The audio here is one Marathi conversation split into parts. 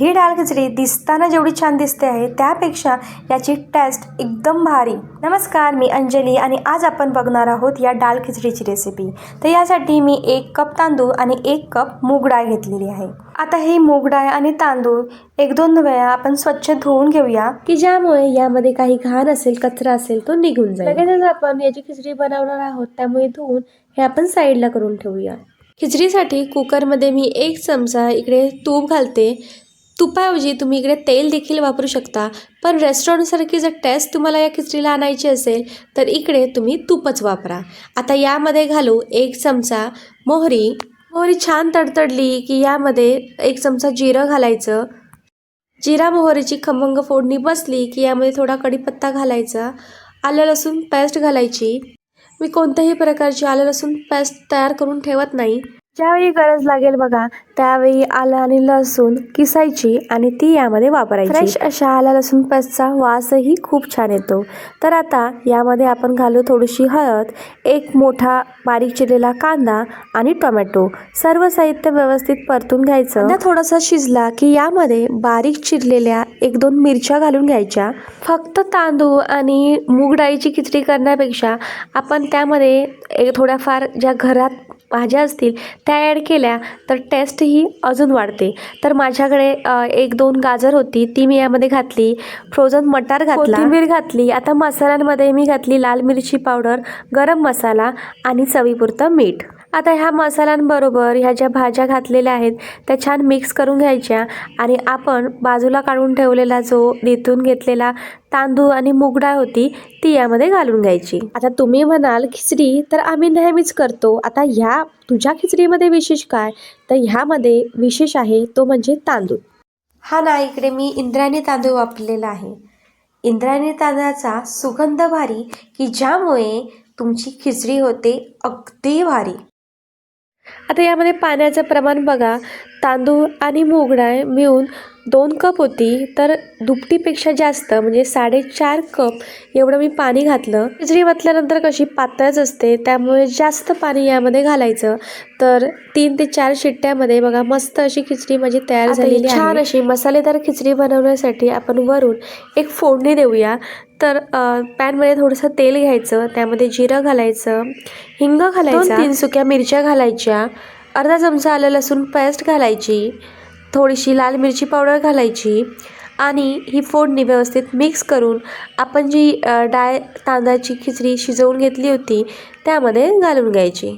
ही डाळ खिचडी दिसताना जेवढी छान दिसते आहे त्यापेक्षा याची टेस्ट एकदम भारी. नमस्कार मी अंजली आणि आज आपण बघणार आहोत या डाळ खिचडीची रेसिपी तर यासाठी मी एक कप तांदूळ आणि एक कप मूग डाळ घेतलेली आहे. आता ही मूग डाळ आणि तांदूळ एक दोन वेळा आपण स्वच्छ धुवून घेऊया की ज्यामुळे यामध्ये काही घाण असेल कचरा असेल तो निघून जाईल. लगेचच आपण याची खिचडी बनवणार आहोत त्यामुळे धुवून हे आपण साईडला करून ठेवूया. खिचडीसाठी कुकरमध्ये मी एक चमचा इकडे तूप घालते. तुपाऐवजी तुम्ही इकडे तेल देखील वापरू शकता. पण रेस्टॉरंटसारखी जर टेस्ट तुम्हाला या खिचडीला आणायची असेल तर इकडे तुम्ही तूपच वापरा. आता यामध्ये घालू एक चमचा मोहरी. मोहरी छान तडतडली की यामध्ये एक चमचा जिरं घालायचं. जिरा मोहरीची खमंग फोडणी बसली की यामध्ये थोडा कढीपत्ता घालायचा. आलं लसूण पेस्ट घालायची. मी कोणत्याही प्रकारची आलं लसूण पेस्ट तयार करून ठेवत नाही. ज्यावेळी गरज लागेल बघा त्यावेळी आलं आणि लसूण किसायची आणि ती यामध्ये वापरायची. फ्रेश अशा आलं लसूण पेस्टचा वासही खूप छान येतो. तर आता यामध्ये आपण घालू थोडीशी हळद एक मोठा बारीक चिरलेला कांदा आणि टोमॅटो. सर्व साहित्य व्यवस्थित परतून घ्यायचं. कांदा थोडासा शिजला की यामध्ये बारीक चिरलेल्या एक दोन मिरच्या घालून घ्यायच्या. फक्त तांदूळ आणि मूग डाळीची खिचडी करण्यापेक्षा आपण त्यामध्ये एक थोड्याफार ज्या घरात भाज्या असतील त्या ॲड केल्या तर टेस्ट ही अजून वाढते. तर माझ्याकडे एक दोन गाजर होती ती मी यामध्ये घातली. फ्रोझन मटार घातला. कोथिंबीर घातली. आता मसाल्यांमध्ये मी घातली लाल मिरची पावडर गरम मसाला आणि चवीपुरतं मीठ. आता ह्या मसाल्यांबरोबर ह्या ज्या भाज्या घातलेल्या आहेत त्या छान मिक्स करून घ्यायच्या आणि आपण बाजूला काढून ठेवलेला जो निथून घेतलेला तांदूळ आणि मुगडाळ होती ती यामध्ये घालून घ्यायची. आता तुम्ही म्हणाल खिचडी तर आम्ही नेहमीच करतो. आता ह्या तुझ्या खिचडीमध्ये विशेष काय? तर ह्यामध्ये विशेष आहे तो म्हणजे तांदूळ. हा ना इकडे मी इंद्रायणी तांदूळ वापरलेला आहे. इंद्रायणी तांदळाचा सुगंध भारी की ज्यामुळे तुमची खिचडी होते अगदी भारी. आता यामध्ये पाण्याचं प्रमाण बघा. तांदूळ आणि मूग डाळ मिळून दोन कप होती तर दुपटीपेक्षा जास्त म्हणजे साडेचार कप एवढं मी पाणी घातलं. खिचडी वतल्यानंतर कशी पातळच असते त्यामुळे जास्त पाणी यामध्ये घालायचं. तर तीन ते चार शिट्ट्यामध्ये बघा मस्त अशी खिचडी माझी तयार झालेली आहे. छान अशी मसालेदार खिचडी बनवण्यासाठी आपण वरून एक फोडणी देऊया. तर पॅनमध्ये थोडंसं तेल घ्यायचं त्यामध्ये जिरं घालायचं हिंग घालायचं तीन सुक्या मिरच्या घालायच्या अर्धा चमचा आलं लसूण पेस्ट घालायची थोडीशी लाल मिरची पावडर घालायची आणि ही फोडणी व्यवस्थित मिक्स करून आपण जी डाळ तांदळाची खिचडी शिजवून घेतली होती त्यामध्ये घालून घ्यायची.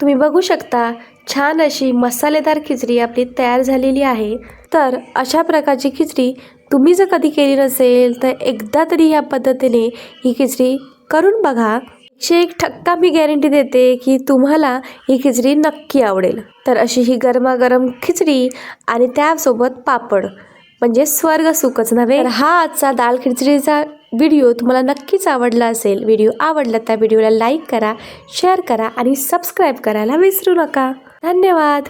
तुम्ही बघू शकता छान अशी मसालेदार खिचडी आपली तयार झालेली आहे. तर अशा प्रकारची खिचडी तुम्ही जर कधी केली नसेल तर एकदा तरी या पद्धतीने ही खिचडी करून बघा. एकशे एक ठक्का मी गॅरंटी देते की तुम्हाला ही खिचडी नक्की आवडेल. तर अशी ही गरमागरम खिचडी आणि त्यासोबत पापड म्हणजे स्वर्ग सुखच नव्हे? हा आजचा दाल खिचडीचा व्हिडिओ तुम्हाला नक्कीच आवडला असेल. व्हिडिओ आवडला त्या व्हिडिओला लाईक करा शेअर करा आणि सबस्क्राईब करायला विसरू नका. धन्यवाद!